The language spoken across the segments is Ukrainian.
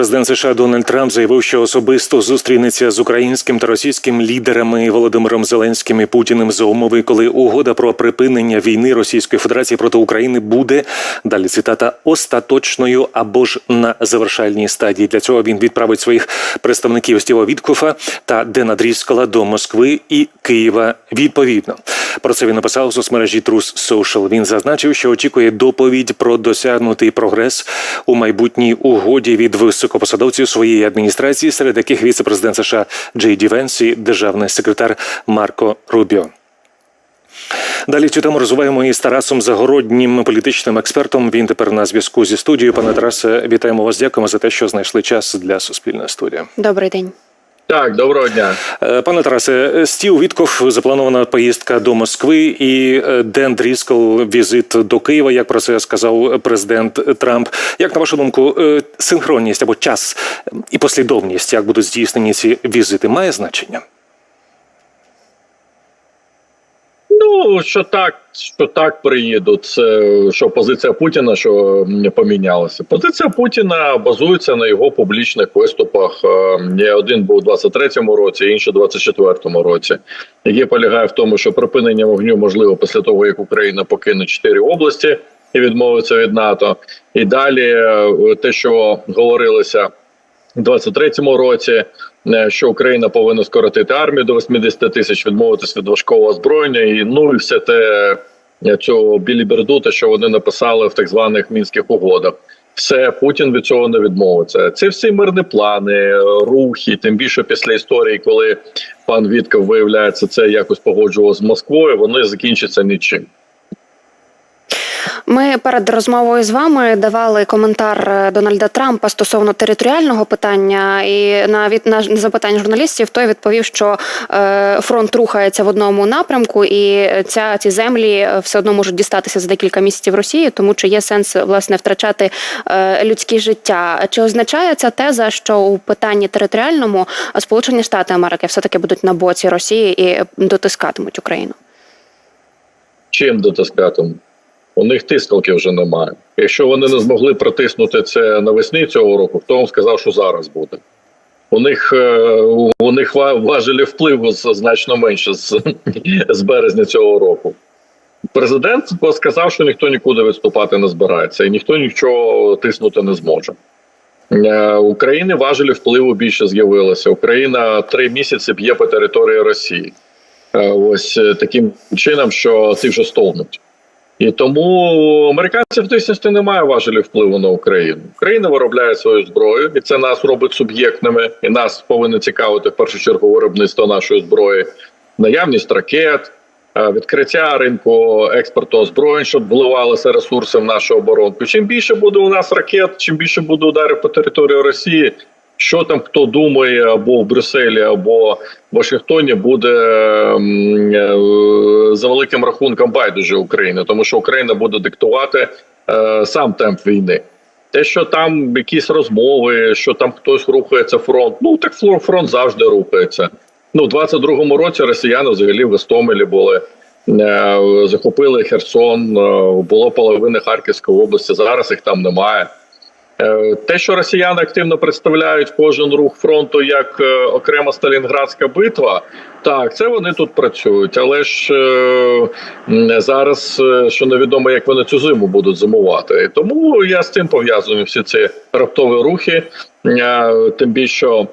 Президент США Дональд Трамп заявив, що особисто зустрінеться з українським та російським лідерами Володимиром Зеленським і Путіним за умови, коли угода про припинення війни Російської Федерації проти України буде далі цитата остаточною або ж на завершальній стадії. Для цього він відправить своїх представників Стіва Віткофа та Дена Дріскала до Москви і Києва відповідно. Про це він написав у соцмережі Trus Social. Він зазначив, що очікує доповідь про досягнутий прогрес у майбутній угоді від високопосадовців своєї адміністрації, серед яких віце-президент США Джей Ді Венс державний секретар Марко Рубіо. Далі цю тему розвиваємо із Тарасом Загороднім, політичним експертом. Він тепер на зв'язку зі студією. Пане Тарасе, вітаємо вас. Дякуємо за те, що знайшли час для суспільної студії. Добрий день. Так, доброго дня. Е, Пане Тарасе, Стів Вітков запланована поїздка до Москви і е, Ден Дріскл візит до Києва. Як про це сказав президент Трамп. Як на вашу думку, е, синхронність або час і послідовність, як будуть здійснені ці візити, має значення? Ну що так, що так приїдуть. Це що позиція Путіна, що м, помінялася. Позиція Путіна базується на його публічних виступах. Е, Є один був у 23-му році, інший у 24-му році, який полягає в тому, що припинення вогню можливо після того, як Україна покине чотири області і відмовиться від НАТО. І далі е, те, що говорилося 23-му році. е, Що Україна повинна скоротити армію до 80 тисяч, відмовитись від важкого озброєння, і ну і все те е, цього білібердута, що вони написали в так званих мінських угодах. Все Путін від цього не відмовиться. Це всі мирні плани, е, рухи. Тим більше після історії, коли пан Вітков виявляється, це якось погоджував з Москвою. Вони закінчаться нічим. Ми перед розмовою з вами давали коментар е, Дональда Трампа стосовно територіального питання, і на від на запитання журналістів той відповів, що е, фронт рухається в одному напрямку, і ця ці землі е, все одно можуть дістатися за декілька місяців Росії, тому чи є сенс власне втрачати е, людське життя? Чи означає ця теза, що у питанні територіальному Сполучені Штати Америки все таки будуть на боці Росії і дотискатимуть Україну? Чим дотискатимуть? У них тискалки вже немає. Якщо вони не змогли протиснути це навесні цього року, хто вам сказав, що зараз буде? У них е, у них важелі впливу значно менше з, з березня цього року. Президент сказав, що ніхто нікуди відступати не збирається, і ніхто нічого тиснути не зможе. Е, України важелі впливу більше з'явилося. Україна три місяці б'є по території Росії. Е, Ось таким чином, що ці вже стовнуть. І тому американців в дійсності немає важелів впливу на Україну. Україна виробляє свою зброю, і це нас робить суб'єктними. І нас повинно цікавити в першу чергу виробництво нашої зброї, наявність ракет, е, відкриття ринку експорту озброєнь, щоб вливалися ресурси в нашу оборонку. Чим більше буде у нас ракет, чим більше буде ударів по території Росії. Що там хто думає або в Брюсселі, або в Вашингтоні буде е, за великим рахунком байдуже України, тому що Україна буде диктувати е, сам темп війни. Те, що там якісь розмови, що там хтось рухається фронт, ну так фронт завжди рухається. Ну, в 22-му році росіяни взагалі в Гостомелі були. е, Захопили Херсон, було половина Харківської області. Зараз їх там немає. Е, Те, що росіяни активно представляють кожен рух фронту як е, окрема Сталінградська битва, так це вони тут працюють. Але ж е, зараз що невідомо, як вони цю зиму будуть зимувати. Тому я з цим пов'язую всі ці раптові рухи. Тим більше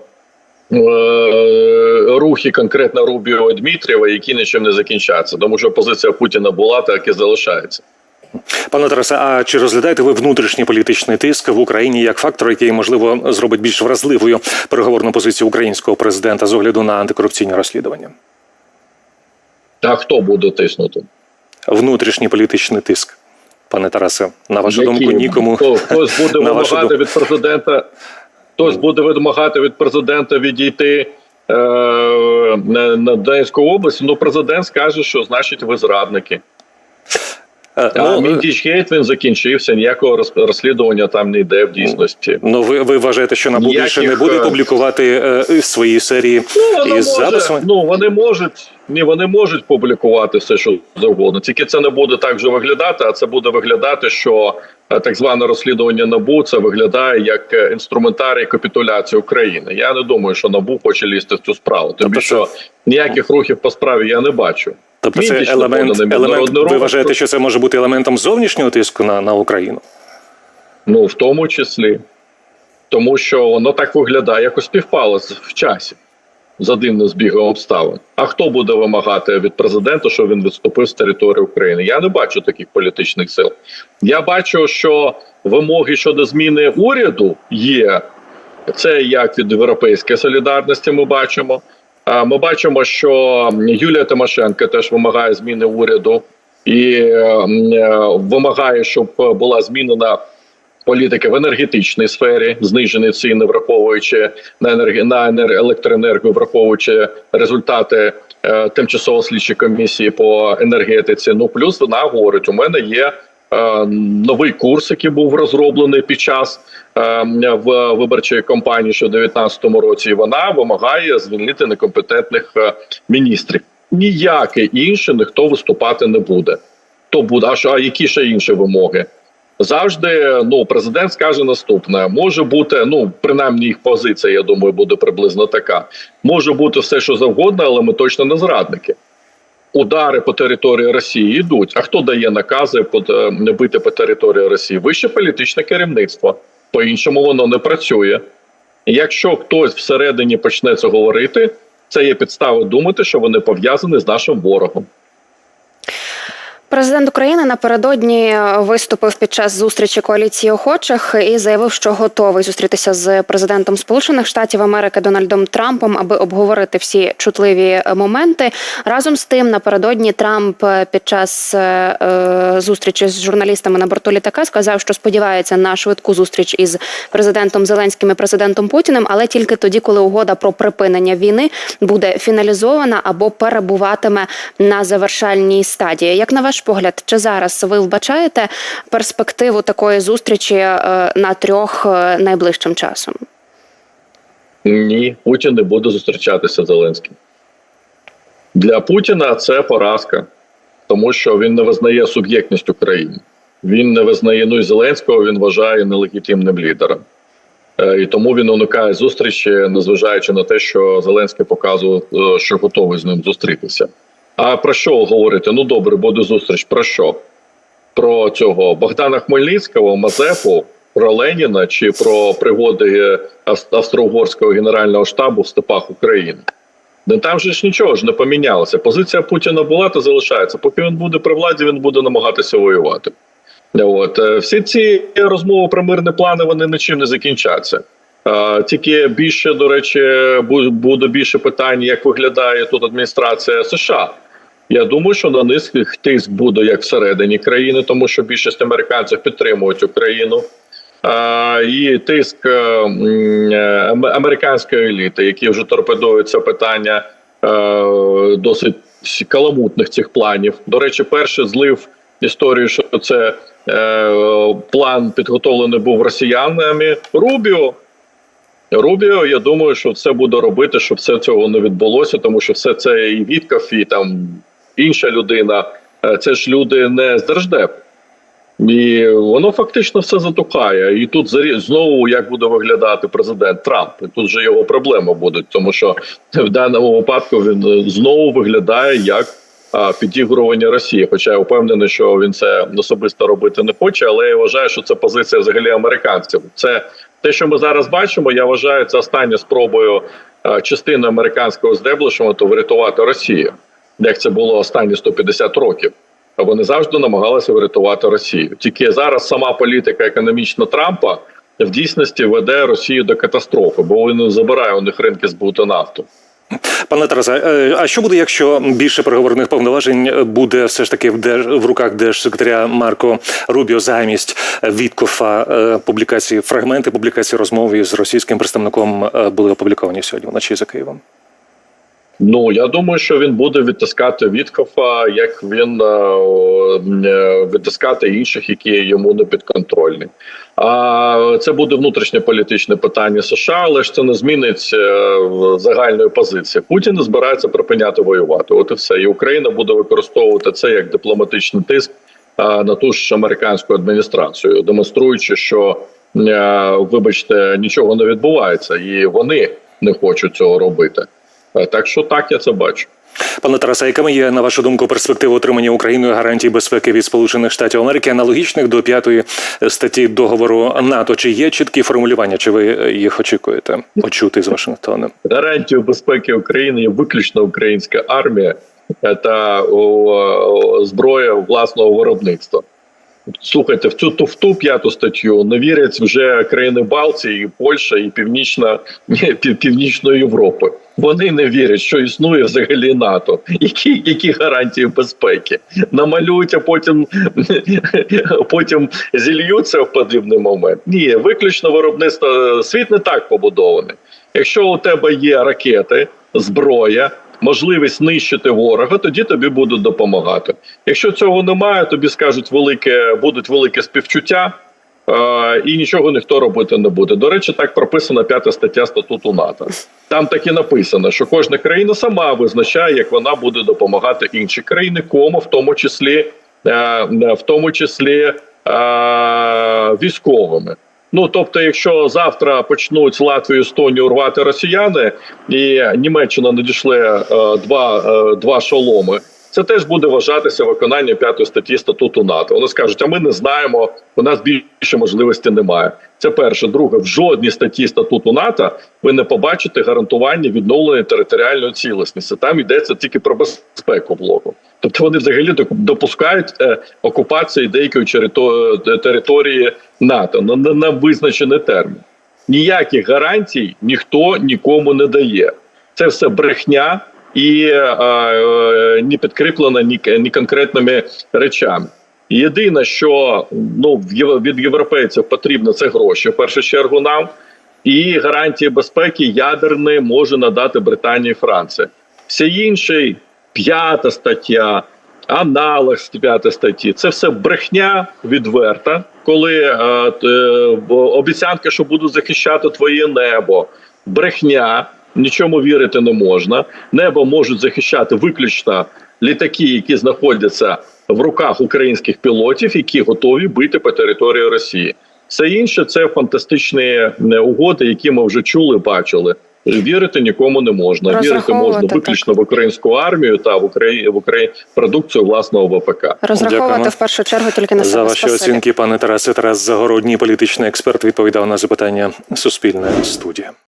рухи конкретно Рубіо Дмитрієва, які нічим не закінчаться, тому що позиція Путіна була так і залишається. Пане Тарасе, а чи розглядаєте ви внутрішній політичний тиск в Україні як фактор, який можливо зробить більш вразливою переговорну позицію українського президента з огляду на антикорупційні розслідування? А хто буде тиснути? Внутрішній політичний тиск, пане Тарасе, на вашу Які? думку, нікому Хто- хтось буде вимагати від президента. Хтось буде вимагати від президента відійти е, на, на Донецьку область. Ну, президент скаже, що значить ви зрадники. Е, А ну, Гейт він закінчився. Ніякого роз- розслідування там не йде в дійсності. Ну, ви, ви вважаєте, що НАБУ більше не буде е, публікувати е, свої серії Ну, із може, записами? ну вони можуть. Ні, вони можуть публікувати все, що завгодно. Тільки це не буде так же виглядати, а це буде виглядати, що е, так зване розслідування НАБУ це виглядає як е, інструментарій капітуляції України. Я не думаю, що НАБУ хоче лізти в цю справу. Тим Тобто що ніяких рухів по справі я не бачу. Тобто, це Міндіч елемент, елемент. Ви вважаєте, що це може бути елементом зовнішнього тиску на, на Україну? Ну, в тому числі, тому що воно так виглядає, якось співпало в часі за дивним збігом обставин. А хто буде вимагати від президента, щоб він відступив з території України? Я не бачу таких політичних сил. Я бачу, що вимоги щодо зміни уряду є. Це як від європейської солідарності. Ми бачимо. Ми бачимо, що Юлія Тимошенко теж вимагає зміни уряду і е, вимагає, щоб була змінена політики в енергетичній сфері, знижені ціни, враховуючи на енергі... на енер... електроенергію, враховуючи результати е, тимчасово слідчої комісії по енергетиці. Ну плюс вона говорить: у мене є. е, Новий курс, який був розроблений під час е, в виборчої кампанії, що в 2019 році, вона вимагає звільнити некомпетентних е, міністрів. Ніяке інше ніхто виступати не буде. То буде а що а які ще інші вимоги? Завжди ну президент скаже наступне: може бути, ну принаймні їх позиція, я думаю, буде приблизно така. Може бути все, що завгодно, але ми точно не зрадники. Удари по території Росії йдуть. А хто дає накази е, не бити по території Росії? Вище політичне керівництво. По іншому воно не працює. Якщо хтось всередині почне це говорити, це є підстави думати, що вони пов'язані з нашим ворогом. Президент України напередодні виступив під час зустрічі коаліції охочих і заявив, що готовий зустрітися з президентом Сполучених Штатів Америки Дональдом Трампом, аби обговорити всі чутливі моменти. Разом з тим, напередодні Трамп під час е, е, зустрічі з журналістами на борту літака сказав, що сподівається на швидку зустріч із президентом Зеленським і президентом Путіним, але тільки тоді, коли угода про припинення війни буде фіналізована або перебуватиме на завершальній стадії. Як на ваш погляд, чи зараз ви вбачаєте перспективу такої зустрічі е, на трьох е, найближчим часом? Ні, Путін не буде зустрічатися з Зеленським. Для Путіна це поразка, тому що він не визнає суб'єктність України. Він не визнає ну і Зеленського, він вважає нелегітимним лідером. Е, І тому він уникає зустрічі, незважаючи на те, що Зеленський показував, що готовий з ним зустрітися. А про що говорити? Ну добре, буде зустріч. Про що? Про цього Богдана Хмельницького, Мазепу, про Леніна чи про пригоди Ав- Австро-Угорського генерального штабу в степах України. Ну там же ж нічого ж не помінялося. Позиція Путіна була та залишається. Поки він буде при владі, він буде намагатися воювати. От е, всі ці розмови про мирні плани вони нічим не закінчаться. Тільки більше, до речі, буде більше питань, як виглядає тут адміністрація США. Я думаю, що на них тиск буде як всередині країни, тому що більшість американців підтримують Україну. І тиск е, е, ам- американської еліти, які вже торпедують це питання е, досить каламутних цих планів. До речі, перший злив історію, що це план підготовлений був росіянами Рубіо. Рубіо, я думаю, що все буде робити, щоб все цього не відбулося, тому що все це і Вітков, і там інша людина. е, Це ж люди не з держдеп. І воно фактично все затухає. І тут знову як буде виглядати президент Трамп. І тут же його проблеми будуть, тому що в даному випадку він е, знову виглядає як підігрування Росії. Хоча я впевнений, що він це особисто робити не хоче, але я вважаю, що це позиція взагалі американців. Це те, що ми зараз бачимо. Я вважаю, це остання спробою частини американського здеблишменту врятувати Росію, як це було останні 150 років. Вони завжди намагалися врятувати Росію. Тільки зараз сама політика економічна Трампа в дійсності веде Росію до катастрофи, бо він забирає у них ринки збуту нафту. Пане Тарасе, е, а що буде, якщо більше переговорних повноважень буде все ж таки в держ в руках держсекретаря Марко Рубіо замість Віткофа? Е, Публікації фрагменти публікації розмови з російським представником е, були опубліковані сьогодні вночі за Києвом. Ну я думаю, що він буде відтискати Віткофа, як він е, е, відтискати інших, які йому не підконтрольні. А це буде внутрішнє політичне питання США, але ж це не змінить е, загальної позиції. Путін не збирається припиняти воювати. От і все. І Україна буде використовувати це як дипломатичний тиск на ту ж американську адміністрацію, демонструючи, що вибачте, нічого не відбувається, і вони не хочуть цього робити. Е, Так що так я це бачу. Пане Тарасе, якими є на вашу думку перспективи отримання Україною гарантій безпеки від Сполучених Штатів Америки, аналогічних до п'ятої статті договору НАТО? Чи є чіткі формулювання? Чи ви їх очікуєте почути з Вашингтоном? Гарантію безпеки України є виключно українська армія та о, о, зброя власного виробництва. Слухайте, в цю ту в ту п'яту статтю не вірять вже країни Балтії, і Польща, і Північна Північної Європи. Вони не вірять, що існує взагалі НАТО. Які, які гарантії безпеки намалюють, а потім, потім зільються в потрібний момент. Ні, виключно виробництво світ не так побудований. Якщо у тебе є ракети, зброя, можливість нищити ворога, тоді тобі будуть допомагати. Якщо цього немає, тобі скажуть велике, будуть велике співчуття. Е, І нічого ніхто робити не буде. До речі, так прописана п'ята стаття статуту НАТО. Там так і написано, що кожна країна сама визначає, як вона буде допомагати інші країни, кому в тому числі, е, в тому числі е, військовими. Ну тобто, якщо завтра почнуть Латвію Естонію рвати росіяни, і Німеччина надійшле е, два, два шоломи. Це теж буде вважатися виконання п'ятої статті статуту НАТО. Вони скажуть, а ми не знаємо, у нас більше можливості немає. Це перше. Друге, в жодній статті статуту НАТО ви не побачите гарантування відновлення територіальної цілісності. Там йдеться тільки про безпеку блоку. Тобто вони взагалі допускають е, окупації деякої території НАТО на, на, на визначений термін. Ніяких гарантій ніхто нікому не дає. Це все брехня і е, е, не підкріплена ні, ні конкретними речами. Єдине, що ну від європейців потрібно це гроші в першу чергу нам, і гарантії безпеки ядерної може надати Британія і Франція. Все інше, п'ята стаття, аналог з п'ятої статті, це все брехня відверта, коли е, е, що будуть захищати твоє небо, брехня. Нічому вірити не можна. Небо можуть захищати виключно літаки, які знаходяться в руках українських пілотів, які готові бити по території Росії. Все інше це фантастичні угоди, які ми вже чули, бачили. Вірити нікому не можна. Вірити можна виключно в українську армію та в Україні в Україні продукцію власного ВПК. Розраховувати Дякуємо. в першу чергу тільки на За ваші Спасибі. оцінки, пане Тарасе, Тарас Загородній, політичний експерт, відповідав на запитання Суспільне студія.